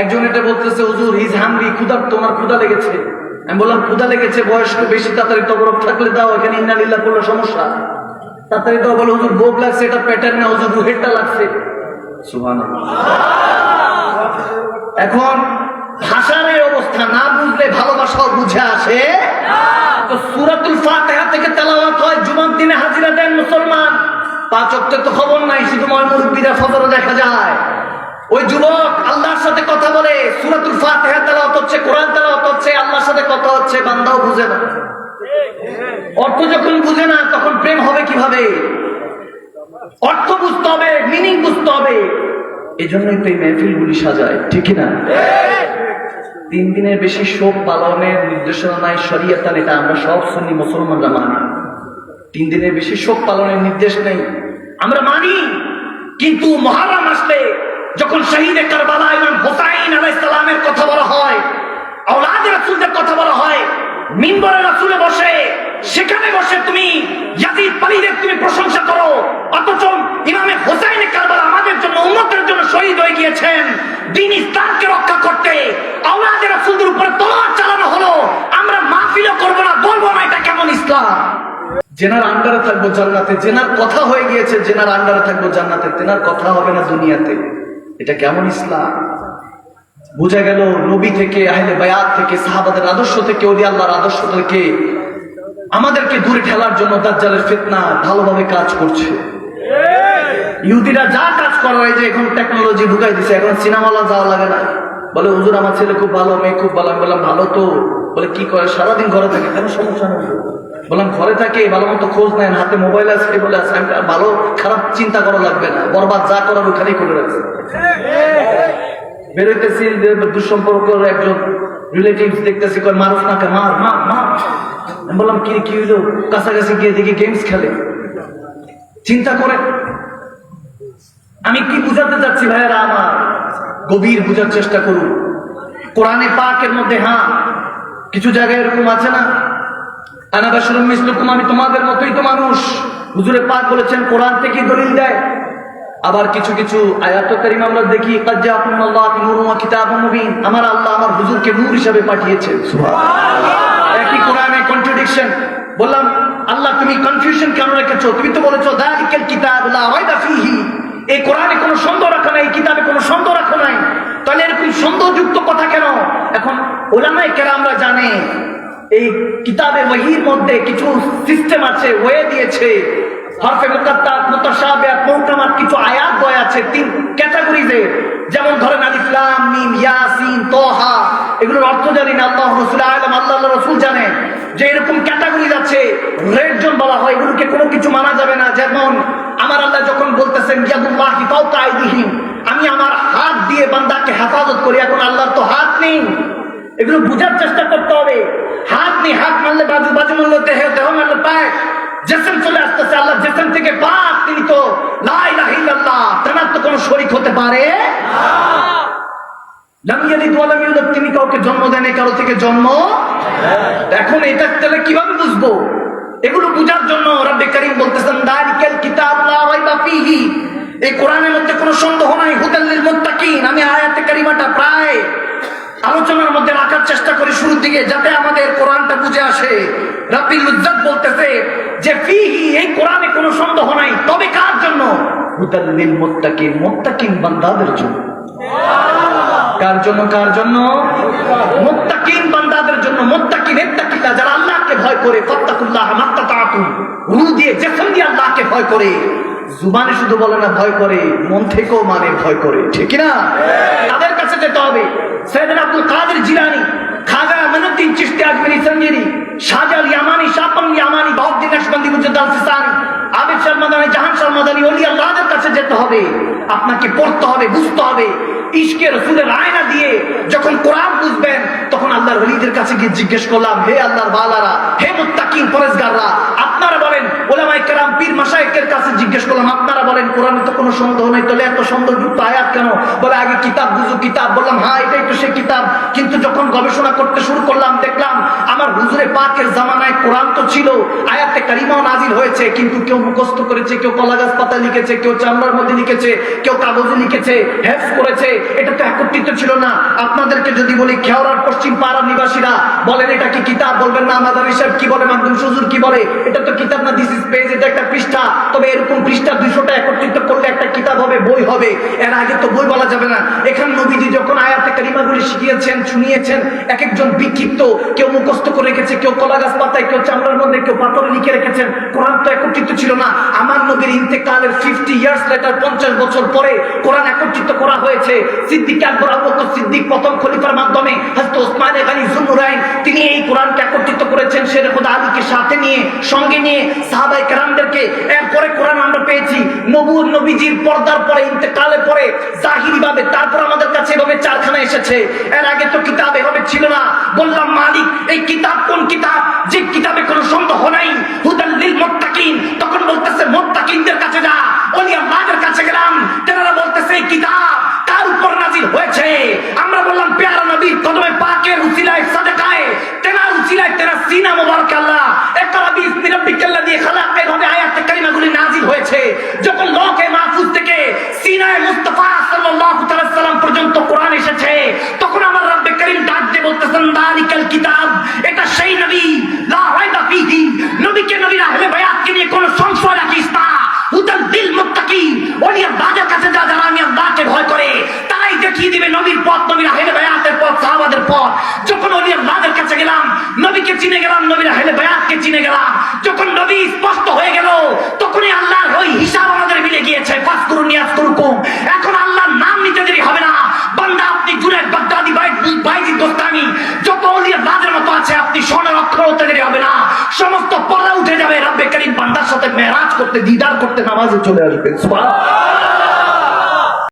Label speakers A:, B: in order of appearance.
A: একজন এটা বলতেছে, হুজুর ইজ হাঙ্গরি ক্ষুধার তোমার ক্ষুধা লেগেছে। আমি বললাম, ক্ষুধা লেগেছে, বয়স্ক, বেশি তাড়াতাড়ি তবরক থাকলে দাও, এখানে ইন্নালিল্লাহ করলে সমস্যা তাড়াতাড়ি দাও, বলে, হুজুর, ভোগ লাগছে, এটা প্যাটার্ন না, হুজুর, রুহেরটা লাগছে। এখন, ভাষার এই অবস্থা, না বুঝলে ভালোবাসাও বুঝে আসে। তো সুরাতুল ফাতিহা থেকে তেলাওয়াত হয়, জুমার দিনে হাজিরা দেন মুসলমান। পাঁচ তো খবর নাই, শুধু ময় মুরব্বীরা ফজরে দেখা যায়। ওই যুবক আল্লাহর সাথে কথা বলে, সুরাতুল ফাতিহা তেলাওয়াত হচ্ছে, কোরআন তেলাওয়াত হচ্ছে, আল্লাহর সাথে কথা হচ্ছে, বান্দাও বুঝে না। অর্থ যখন বুঝে না, তখন প্রেম হবে কীভাবে? অর্থ বুঝতে হবে মিনিং বুঝতে হবে। এই জন্যই তো এই মেহফিলগুলি সাজায়, ঠিক না তিন দিনের বেশি শোক পালনের নির্দেশনা নাই, শরিয়াতান এটা, আমরা সব সুন্নি মুসলমানরা মানি। তিন দিনের বেশি শোক পালনের নির্দেশ নেই। আমরা মানি, কিন্তু মহারাম আসলে যখন শহীদে কারবালা ইমাম হোসাইন আলাইহিস সালামের কথা বলা হয়, আওলাদ রাসূলদের কথা বলা হয়, মিম্বরে রাসূলে বসে, সেখানে বসে তুমি ইয়াজিদ পালিদের তুমি প্রশংসা করো, অথচ ইমামে হোসাইনে কারবালা আমাদের জন্য, উম্মতের জন্য শহীদ হয়ে গিয়েছেন। দিন ইসলামকে রক্ষা করতে আওলাদের রাসূলদের উপরে তলোয়ার চালানো হলো। আমরা মাহফিলও করব না, বলব না এটা কেমন ইসলাম। জেনার আন্ডারে থাকব জান্নাতে, জেনার কথা হয়ে গিয়েছে, জেনার আন্ডারে থাকব জান্নাতে, তেনার কথা হবে না দুনিয়াতে। এটা কেমন ইসলাম? বোঝা গেল নবী থেকে, আহলে বায়াত থেকে, সাহাবাদের আদর্শ থেকে ওলি আল্লাহর আদর্শ থেকে আমাদেরকে দূরে ঠেলার জন্য দাজ্জালের ফিতনা ভালোভাবে কাজ করছে। ইহুদিরা যা কাজ করা হয় যে এখন টেকনোলজি ঢুকাই দিছে, এখন সিনেমা হল যাওয়া লাগে না। বলে, হুজুর, আমার ছেলে খুব ভালো, মেয়ে খুব ভালো। আমি বললাম, ভালো তো। বলে, কি করে? সারাদিন ঘরে থাকে, কেন সমস্যা নেই। বললাম, ঘরে থাকে, ভালো মতো খোঁজ নেন, হাতে মোবাইল আছে বলে আছে, আমি ভালো, খারাপ চিন্তা করা লাগবে না, বরবাদ যা করার ওখানেই করে রাখছে। বেরোইতেছি দুঃসম্পর্ক একজন রিলেটিভ দেখতেছি, কয়, মারুফ না কে? মার মা মা বললাম, কি কি হইল? কাছাকাছি গিয়ে দেখি গেমস খেলে। চিন্তা করে, আমি কি বুঝাতে চাচ্ছি ভাইয়েরা আমার? গভীর বুঝার চেষ্টা করুন। কোরআনে পাকের মধ্যে হ্যাঁ কিছু জায়গায় এরকম আছে না আনাবাসুরম মিসলুকুম আমি তোমাদের মতোই তো মানুষ। হুজুরে পাক বলেছেন কোরআন থেকে দলিল দেয়। আবার কিছু কিছু আয়াত আমরা দেখি মুবিন। আমার আল্লাহ আমার হুজুরকে নূর হিসেবে পাঠিয়েছেন। একই কোরআনে কন্ট্রাডিকশন বললাম আল্লাহ তুমি কনফিউশন কেন রেখেছো? তুমি তো বলেছ দালিকাল কিতাব ফিহি। এই কোরআনে কোনো সন্দেহ রাখা নাই এই কিতাবে কোনো সন্দেহ রাখা নাই। তাহলে এরকম সন্দেহযুক্ত কথা কেন? এখন ওলামাই কেরামরা জানে এই কিতাবে ওহির মধ্যে কিছু সিস্টেম আছে, ওয়ে দিয়েছে। কিছু আয়াত আছে তিন যেমন ধরেন এগুলোর অর্থ আলম যে এরকম ক্যাটাগরিজ আছে বলা হয় কোনো কিছু মানা যাবে না। যেমন আমার আল্লাহ যখন বলতেছেন আমি আমার হাত দিয়ে বান্দাকে হেফাজত করি, এখন আল্লাহর তো হাত এগুলো বুঝার চেষ্টা করতে হবে। হাত নেই হাত মারলে বাজু বাজু মারলে দেহ দেহ মারলে পায় জেসেম চলে আসতেছে, আল্লাহ জেসেম থেকে পাক তিনি তো লাই লাহিল্লাহ তেনার তো কোনো শরিক হতে পারে তিনি কাউকে জন্ম দেন কারও থেকে জন্ম এখন এটা তাহলে কীভাবে বুঝব? এগুলো বুঝার জন্য রাব্বে কারীম বলতেছেন, দালিকাল কিতাব লা রাইবা ফিহি। এই কোরআনের মধ্যে কোনো সন্দেহ নাই, হুদাল লিল মুত্তাকিন। আমি আয়াতে কারিমাটা প্রায় আলোচনার মধ্যে রাখার চেষ্টা করি শুরুর দিকে, যাতে আমাদের কোরআনটা বুঝে আসে। রাব্বিল উজ্জাত বলতেছে যে, ফিহি, এই কোরআনে কোনো সন্দেহ নাই। তবে কার জন্য? হুদাল লিল মুত্তাকিন মুত্তাকিন বান্দাদের জন্য। কার জন্য কার জন্য? মুত্তাকিন বান্দাদের জন্য। মুত্তাকিন ইত্তাকিল্লাহ যারা আল্লাহকে ভয় করে, ফাত্তাকুল্লাহ মাত্তাতাকুম। রু দিয়ে, জিসম দিয়ে আল্লাহকে ভয় করে। জুবানে শুধু বলে না ভয় করে মন থেকেও মানে ভয় করে ঠিক না তাদের কাছে যেতে হবে। সৈয়দ আব্দুল কাদের জিলানি খাজা মনুদ্দিন চিশতি আজমেরি সঞ্জেরি শাহজাল ইয়ামানি শাপম ইয়ামানি বাউদ্দিন নকশবন্দি মুজদ্দাল সিস্তানি আবিদ শর্মাদানি জাহান শর্মাদানি ওলি আল্লাহদের কাছে যেতে হবে। আপনাকে পড়তে হবে বুঝতে হবে। ইশকে রসুলের আয়না দিয়ে যখন কোরআন বুঝবেন তখন আল্লাহর ওলিদের কাছে গিয়ে জিজ্ঞেস করলাম হে আল্লাহর বালারা হে মুত্তাকিন পরেজগাররা বলেন কাছে জিজ্ঞেস করলাম, আপনারা বলেন তো কোনো সন্দেহ নেই এত কেন? বলে, আগে কিতাব কিতাব। বললাম হ্যাঁ এটাই তো সে কিতাব। কিন্তু যখন গবেষণা করতে শুরু করলাম, দেখলাম আমার হুজুরে পাকের জামানায় কোরআন তো ছিল, আয়াতে কারিমাও নাজিল হয়েছে, কিন্তু কেউ মুখস্থ করেছে, কেউ কলা গাছ পাতা লিখেছে, কেউ চামড়ার মধ্যে লিখেছে, কেউ কাগজে লিখেছে হেফ করেছে, এটা তো একত্রিত ছিল না। আপনাদেরকে যদি বলি খেওয়ার পশ্চিম পাড়ার নিবাসীরা বলেন, এটা কি কিতাব? বলবেন, না আমাদের সাহেব কি বলে, মাকদুম সুজুর কি বলে? এটা তো কিতাব না দিস ইজ পেজ এটা একটা পৃষ্ঠা। তবে এরকম পৃষ্ঠা দুইশোটা একত্রিত করলে একটা কিতাব হবে, বই হবে। এর আগে তো বই বলা যাবে না। এখানে নবীজি যখন আয়াতে কারিমাগুলি শিখিয়েছেন, শুনিয়েছেন এক একজন বিক্ষিপ্ত, কেউ মুখস্থ করে রেখেছে, কেউ কলা গাছ পাতায়, কেউ চামড়ার মধ্যে, কেউ পাথরে লিখে রেখেছেন। কোরআন তো একত্রিত ছিল না। আমার নবীর ইন্তেকালের ফিফটি ইয়ার্স লেটার পঞ্চাশ বছর পরে কোরআন একত্রিত করা হয়েছে। সিদ্দিক সিদ্দিক, প্রথম খলিফার মাধ্যমে ওসমান তিনি এই কোরআনকে একত্রিত করেছেন। শের খোদা আলীকে সাথে নিয়ে, সঙ্গে নিয়ে সাহাবাই কেরামদেরকে, এরপরে কোরআন আমরা পেয়েছি। নবু নবীজির পর্দার পরে ইন্তকালে পরে জাহিরি ভাবে তারপর আমাদের কাছে এভাবে চারখানা এসেছে। এর আগে তো কিতাব এভাবে ছিল না। বললাম, মালিক, এই কিতাব কোন কিতাব? যে কিতাবে কোনো সন্দেহ নাই। যখন ওলি আল্লাহর কাছে গেলাম, নবীকে চিনে গেলাম, নবীর আহলে বায়াতকে চিনে গেলাম, যখন নবী স্পষ্ট হয়ে গেল, তখনই আল্লাহর ওই হিসাব আমাদের মিলে গিয়েছে পাস করুন নিয়াজ করুকুম এখন আল্লাহর নাম নিতে দেরি হবে না। বান্দা, আপনি জুনাইদ বাগদাদি, বাইজি দোস্তানি যত ওলিয়া রাজের মতো আছে, আপনি স্বর্ণের অক্ষর হতে দেরি হবে না। সমস্ত পর্দা উঠে যাবে, রব্বে করিম বান্দার সাথে মেরাজ করতে, দিদার করতে নামাজে চলে আসবেন, সুবহানাল্লাহ।